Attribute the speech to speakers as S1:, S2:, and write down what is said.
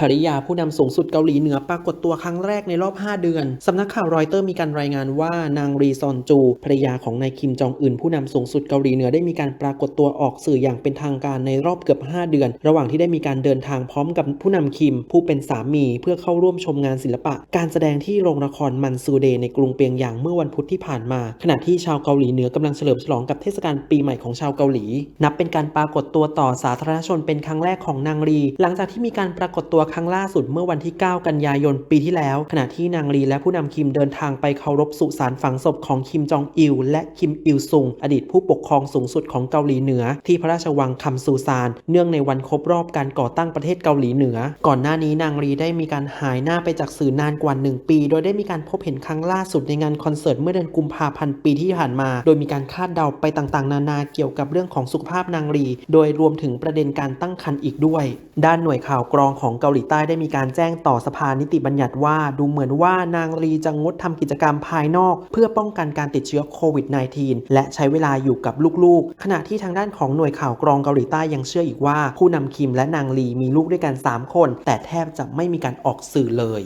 S1: ภริยาผู้นำสูงสุดเกาหลีเหนือปรากฏตัวครั้งแรกในรอบ 5 เดือน สำนักข่าวรอยเตอร์มีการรายงานว่านางรีซอนจูภรรยาของนายคิมจองอึนผู้นำสูงสุดเกาหลีเหนือได้มีการปรากฏตัวออกสื่ออย่างเป็นทางการในรอบเกือบ 5 เดือน ระหว่างที่ได้มีการเดินทางพร้อมกับผู้นำคิม ผู้เป็นสามีเพื่อเข้าร่วมชมงานศิลปะ การแสดงที่โรงละครมันซูเดในกรุงเปียงยางเมื่อวันพุธที่ผ่านมา ขณะที่ชาวเกาหลีเหนือกำลังเฉลิมฉลองกับเทศกาลปีใหม่ของชาวเกาหลี นับเป็นการปรากฏตัวต่อสาธารณชนเป็นครั้งแรกของนางรี หลังจากที่มีการปรากฏตัวครั้งล่าสุดเมื่อวันที่ 9 กันยายนปีที่แล้ว ขณะที่นางรีและผู้นำคิมเดินทางไปเคารพสุสานฝังศพของคิมจองอิลและคิมอิลซุง อดีตผู้ปกครองสูงสุดของเกาหลีเหนือ ที่พระราชวังคัมซูซาน เนื่องในวันครบรอบการก่อตั้งประเทศเกาหลีเหนือ ก่อนหน้านี้นางรีได้มีการหายหน้าไปจากสื่อนานกว่า 1 ปี โดยได้มีการพบเห็นครั้งล่าสุดในงานคอนเสิร์ตเมื่อเดือนกุมภาพันธ์ปีที่ผ่านมา โดยมีการคาดเดาไปต่างๆ นานาเกี่ยวกับเรื่องของสุขภาพนางรีโดยรวมถึงประเด็นการตั้งครรภ์อีกด้วย ด้านหน่วยข่าวกรองของเกาหลีใต้ได้มีการแจ้งต่อสภานิติบัญญัติว่า ดูเหมือนว่านางรีจะงดทำกิจกรรมภายนอก เพื่อป้องกันการติดเชื้อโควิด -19 และใช้เวลาอยู่กับลูกๆ ขณะที่ทางด้านของหน่วยข่าวกรองเกาหลีใต้ยังเชื่ออีกว่า ผู้นำคิมและนางลีมีลูกด้วยกัน 3 คน แต่แทบจะไม่มีการออกสื่อเลย